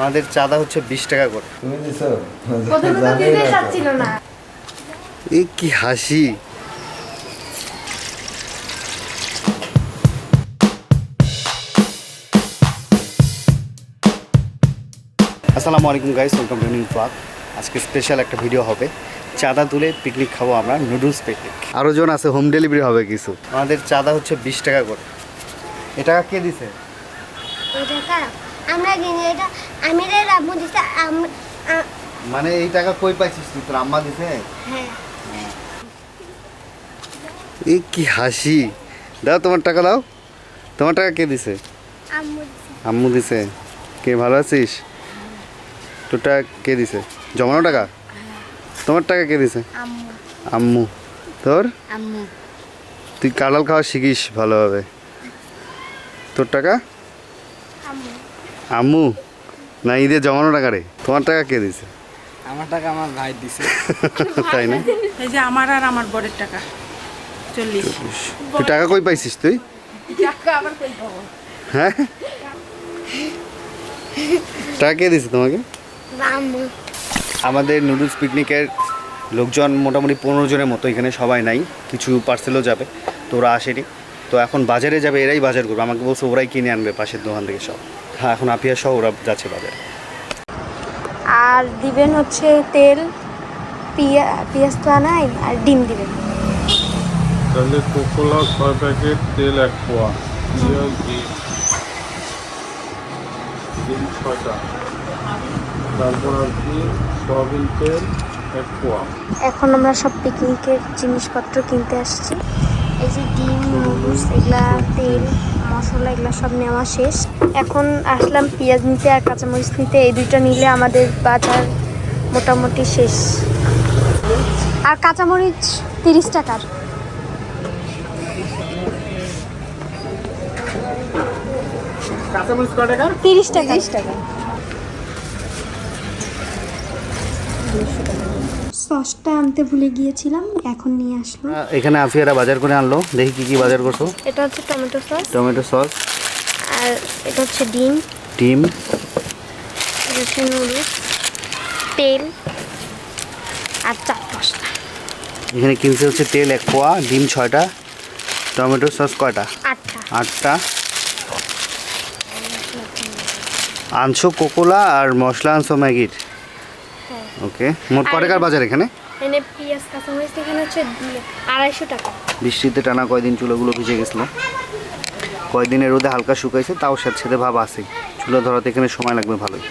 আমাদের চাঁদা হচ্ছে বিশ টাকা করে। তুমি দিছো না এই কি হাসি। আসসালামু আলাইকুম guys welcome to new blog আজকে স্পেশাল একটা ভিডিও হবে। চাঁদা তুলে পিকনিক খাব আমরা নুডলস পিকনিক আরও জন আছে হোম ডেলিভারি হবে কিছু। আমাদের চাঁদা হচ্ছে বিশ টাকা করে। এ টাকা কে দিছে? এটা আমরা কিনি এটা আমিরের আম্মু দিছে মানে এই টাকা কই পাইছিস তুই? তোর আম্মা দিছে? হ্যাঁ। এই কি হাসি। দাও তোমার টাকা দাও। তোমার টাকা কে দিছে? আম্মু দিছে। আম্মু দিছে। কে ভালো আছিস? তোর টাকা কে দিছে? জমানো টাকা? তোমার টাকা কে দিছে? আম্মু। আম্মু। তোর? আম্মু। তুই কাঁঠাল খাওয়া শিখিস ভালোভাবে। তোর টাকা? আম্মু না ঈদে জমানো টাকা রে। তোমার টাকা কে দিছে? আমার টাকা আমার ভাই দিছে। তাই না? এই যে আমার আর আমার বরের টাকা চল্লিশ। তুই টাকা কই পাইছিস তুই? টাকা আবার কই পাবো? হ্যাঁ? টাকা কে দিছে তোমাকে? আম্মু। আমাদের নুডলস পিকনিকের লোকজন মোটামুটি পনেরো জনের মতো এখানে সবাই নাই কিছু পার্সেলও যাবে তো ওরা আসেনি। তো এখন বাজারে যাবে এরাই বাজার করবে। আমাকে বলছে ওরাই কিনে আনবে পাশের দোকান থেকে সব। হ্যাঁ এখন আপিয়া সহ ওরা যাচ্ছে বাজারে। আর দিবেন হচ্ছে তেল পিয়া পেঁয়াজ তো নাই আর ডিম দিবেন। তাহলে কোকোলা ছয় প্যাকেট তেল এক পোয়া। পেঁয়াজ ডিম ডিম ছয়টা। তারপর আর কি সয়াবিন তেল এক পোয়া। এখন আমরা সব পিকনিকের জিনিসপত্র কিনতে আসছি। এই যে ডিম নুডলস এগুলা তেল মশলা এগুলো সব নেওয়া শেষ। এখন আসলাম পেঁয়াজ নিতে আর কাঁচামরিচ নিতে। এই দুইটা নিলে আমাদের বাজার মোটামুটি শেষ। আর কাঁচামরিচ তিরিশ টাকার? তিরিশ টাকা। তিরিশ টাকা। সসটা আনতে ভুলে গিয়েছিলাম এখন নিয়ে আসলো এখানে আফিয়ারা বাজার করে আনলো। দেখি কি কি বাজার করছ। এটা হচ্ছে টমেটো সস। Tomato sauce. আর এটা হচ্ছে ডিম। ডিম। এটা হচ্ছে নুডলস। তেল। আর চাট মশলা। এখানে কিনছে হচ্ছে তেল এক পোয়া ডিম ছয়টা টমেটো সস কয়টা? আটটা। আটটা। আনছো কোকোলা আর মশলা আনছো ম্যাগির। ওকে মোট ক টাকার বাজার এখানে? এনে পেঁয়াজ কাঁচামরিচ এখানে হচ্ছে আড়াইশো টাকা। বৃষ্টিতে টানা কয়দিন চুলোগুলো ভিজে গেছিল? কয়দিনের রোদে হালকা শুকাইছে তাও স্যাঁতস্যাঁতে ভাব আছে। চুলো ধরাতে এখানে সময় লাগবে ভালোই।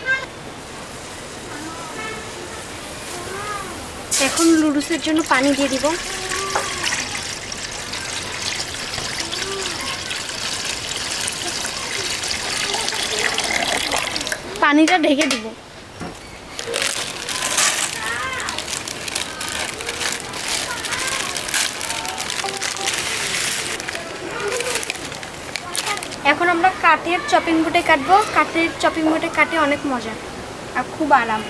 এখন লুডুসের জন্য পানি দিয়ে দিব। পানিটা ঢেকে দিব। চপিং বোর্ডে কাটবো কাঠের চপিং বোর্ডে কাটে অনেক মজা আর খুব আরাম।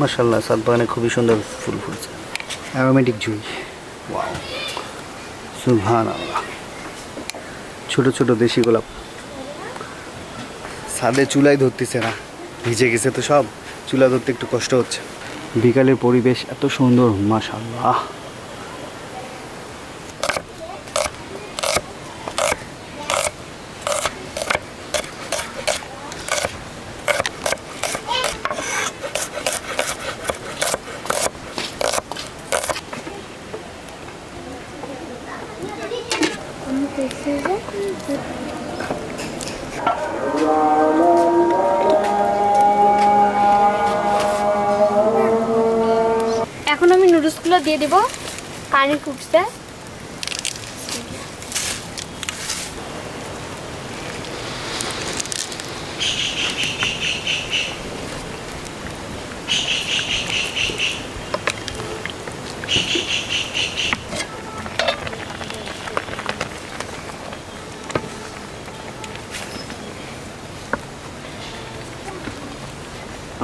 মাসাল্লাহ সাত বাগানে খুবই সুন্দর ফুল ফুটছে। অ্যারোমেটিক জুই। ওয়াও সুভান আল্লাহ ছোট ছোট দেশি গোলাপ। ছাদে চুলাই ধরতেছে না ভিজে গেছে তো সব। চুলা ধরতে একটু কষ্ট হচ্ছে। বিকালের পরিবেশ এত সুন্দর মাশাল্লাহ এখন নুডলসগুলো দিয়ে দেব। পানি ফুটছে।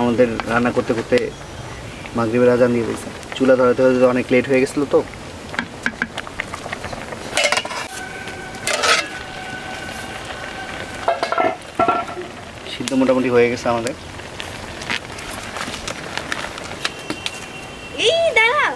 আমাদের রান্না করতে করতে মাগরিবের আজান দিয়ে দিয়েছে। চুলা ধরাতে ধরাতে অনেক লেট হয়ে গেছিল তো। সিদ্ধ মোটামুটি হয়ে গেছে আমাদের এই দাঁড়া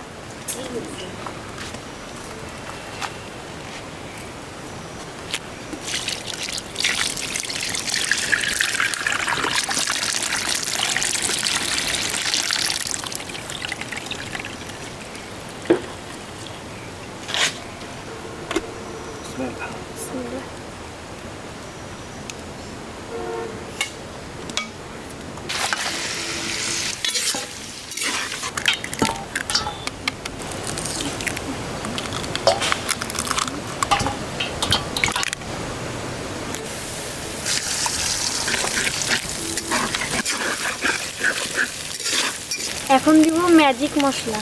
এখন দিব ম্যাজিক মশলা।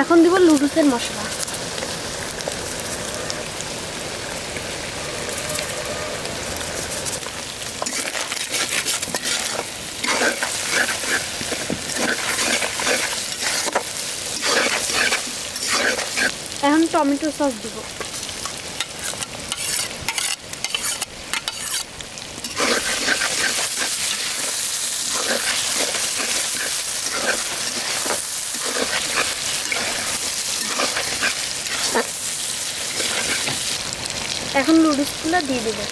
এখন দিব লুডুসের মশলা। এখন টমেটো সস দিব। এখন নুডলসগুলো দিয়ে দেবো।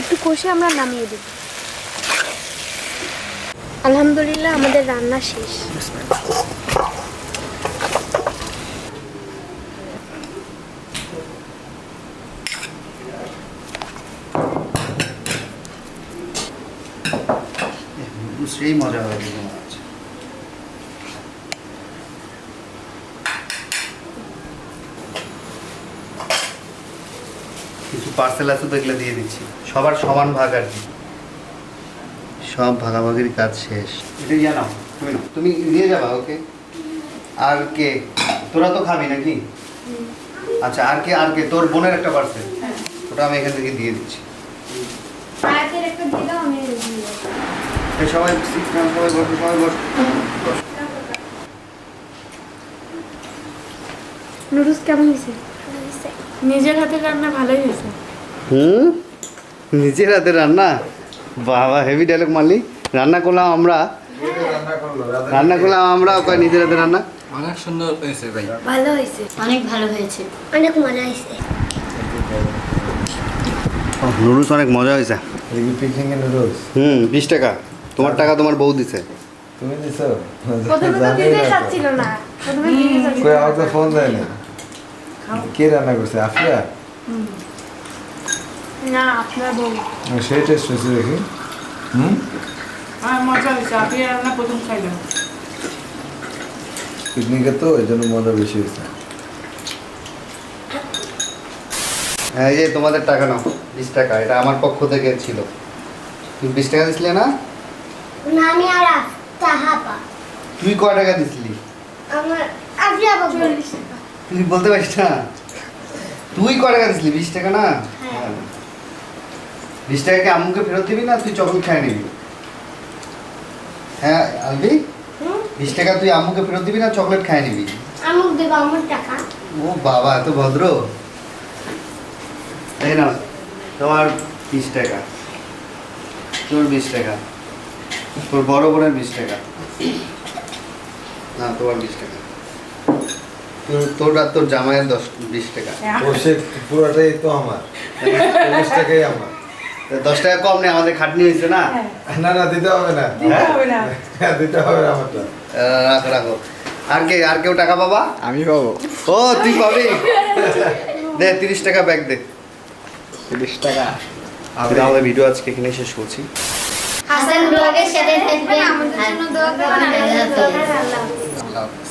একটু কষে আমরা নামিয়ে দেব। আলহামদুলিল্লাহ আমাদের রান্না শেষ। সেই মজা হবে কিছু পার্সেল আছে তো এগুলো দিয়ে দিচ্ছি। সবার সমান ভাগ আর কি। সব ভাগাভাগির কাজ শেষ। এটা জানাও তুমি তুমি নিয়ে যাবা ওকে? আর কে? তোরা তো খাবি নাকি? আচ্ছা আর কে আর কে? তোর বোনের একটা পার্সেল ওটা আমি এখান থেকে দিয়ে দিচ্ছি। একটা আমি এই সবাই সবাই বসো সবাই বসো। বসো। নুডলস কেমন হয়েছে? নিজের হাতে রান্না ভালোই হয়েছে। হুম? নিজের হাতে রান্না? বাবা হেভি ডায়লগ মারলি। রান্না করলাম আমরা। রান্না করলাম আমরা ওকে নিজের হাতে রান্না? অনেক সুন্দর হয়েছে ভাই। ভালো হয়েছে। অনেক ভালো হয়েছে। অনেক মজা হয়েছে। নুডলস অনেক মজা হয়েছে। হুম বিশ টাকা। তোমার টাকা তোমার বউ দিছে। তুমি দিছো? প্রথমে তো দিতে না চাচ্ছিল না। প্রথমে দিতে চাচ্ছিল কই আমাকে ফোন দেয় না। কে রান্না করছে আফিয়া? না আপনার বউ। সেই টেস্ট হয়েছে দেখি। হুম? আর মজা হয়েছে। রান্না প্রথম খাইলাম। পিকনিকে তো এই জন্য মজা বেশি হয়েছে। হ্যাঁ এই যে তোমাদের টাকা নাও বিশ টাকা এটা আমার পক্ষ থেকে ছিল। তুমি বিশ টাকা দিছিলে না? না আমি আর চাহাপা তুই কয় টাকা দিছিলি? আমার তুই বলতে পারিস না? তুই কয় টাকা দিছিলি বিশ টাকা না? হ্যাঁ। বিশ টাকা কি আম্মুকে ফেরত দিবি না তুই চকলেট খাই নিবি? হ্যাঁ আলবি? বিশ টাকা তুই আম্মুকে ফেরত দিবি না চকলেট খাই নিবি? আমুক দেবো আমার টাকা। ও বাবা এত ভদ্র। এই না তোমার বিশ টাকা। তোর বিশ টাকা। তোর বড় বোনের বিশ টাকা। না তোমার বিশ টাকা। তোর তোর আর তোর জামাইয়ের দশ বিশ টাকা। পুরোটাই তো আমার। টাকাই আমার। দশ টাকা কম নেই আমাদের খাটনি হয়েছে না? না না দিতে হবে না। দিতে হবে না। হ্যাঁ, দিতে হবে না আমারটা। রাখো রাখো। আর কে আর কেউ টাকা পাবা? আমি পাবো। ও তুই পাবি? দে তিরিশ টাকা ব্যাগ দে। তিরিশ টাকা। আমরা আমাদের ভিডিও আজকে এখানে শেষ করছি। হাসান ব্লগের সাথে থাকবেন আমাদের জন্য দোয়া করবেন। আল্লাহ হাফেজ।